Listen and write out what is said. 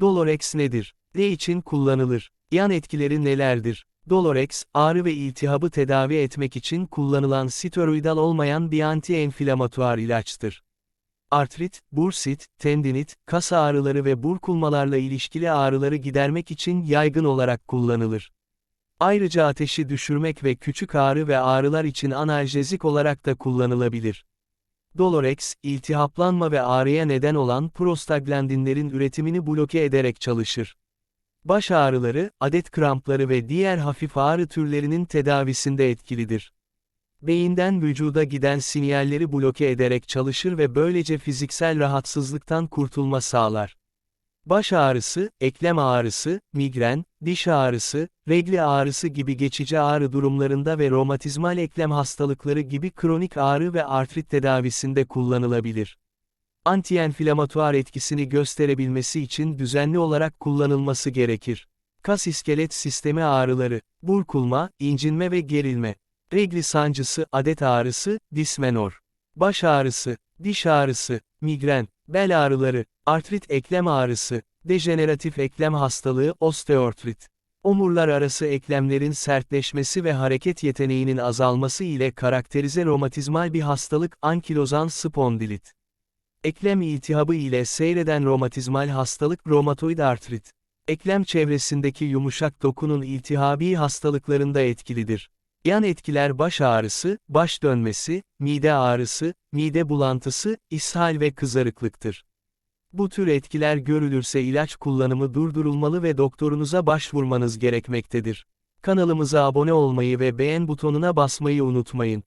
Dolorex nedir? Ne için kullanılır? Yan etkileri nelerdir? Dolorex, ağrı ve iltihabı tedavi etmek için kullanılan steroidal olmayan bir anti-enflamatuar ilaçtır. Artrit, bursit, tendinit, kas ağrıları ve burkulmalarla ilişkili ağrıları gidermek için yaygın olarak kullanılır. Ayrıca ateşi düşürmek ve küçük ağrı ve ağrılar için analjezik olarak da kullanılabilir. Dolorex, iltihaplanma ve ağrıya neden olan prostaglandinlerin üretimini bloke ederek çalışır. Baş ağrıları, adet krampları ve diğer hafif ağrı türlerinin tedavisinde etkilidir. Beyinden vücuda giden sinyalleri bloke ederek çalışır ve böylece fiziksel rahatsızlıktan kurtulma sağlar. Baş ağrısı, eklem ağrısı, migren, diş ağrısı, regli ağrısı gibi geçici ağrı durumlarında ve romatizmal eklem hastalıkları gibi kronik ağrı ve artrit tedavisinde kullanılabilir. Antienflamatuar etkisini gösterebilmesi için düzenli olarak kullanılması gerekir. Kas iskelet sistemi ağrıları, burkulma, incinme ve gerilme, regli sancısı, adet ağrısı, dismenor, baş ağrısı, diş ağrısı, migren, bel ağrıları, artrit eklem ağrısı, dejeneratif eklem hastalığı, osteoartrit. Omurlar arası eklemlerin sertleşmesi ve hareket yeteneğinin azalması ile karakterize romatizmal bir hastalık ankilozan spondilit. Eklem iltihabı ile seyreden romatizmal hastalık romatoid artrit. Eklem çevresindeki yumuşak dokunun iltihabi hastalıklarında etkilidir. Yan etkiler baş ağrısı, baş dönmesi, mide ağrısı, mide bulantısı, ishal ve kızarıklıktır. Bu tür etkiler görülürse ilaç kullanımı durdurulmalı ve doktorunuza başvurmanız gerekmektedir. Kanalımıza abone olmayı ve beğen butonuna basmayı unutmayın.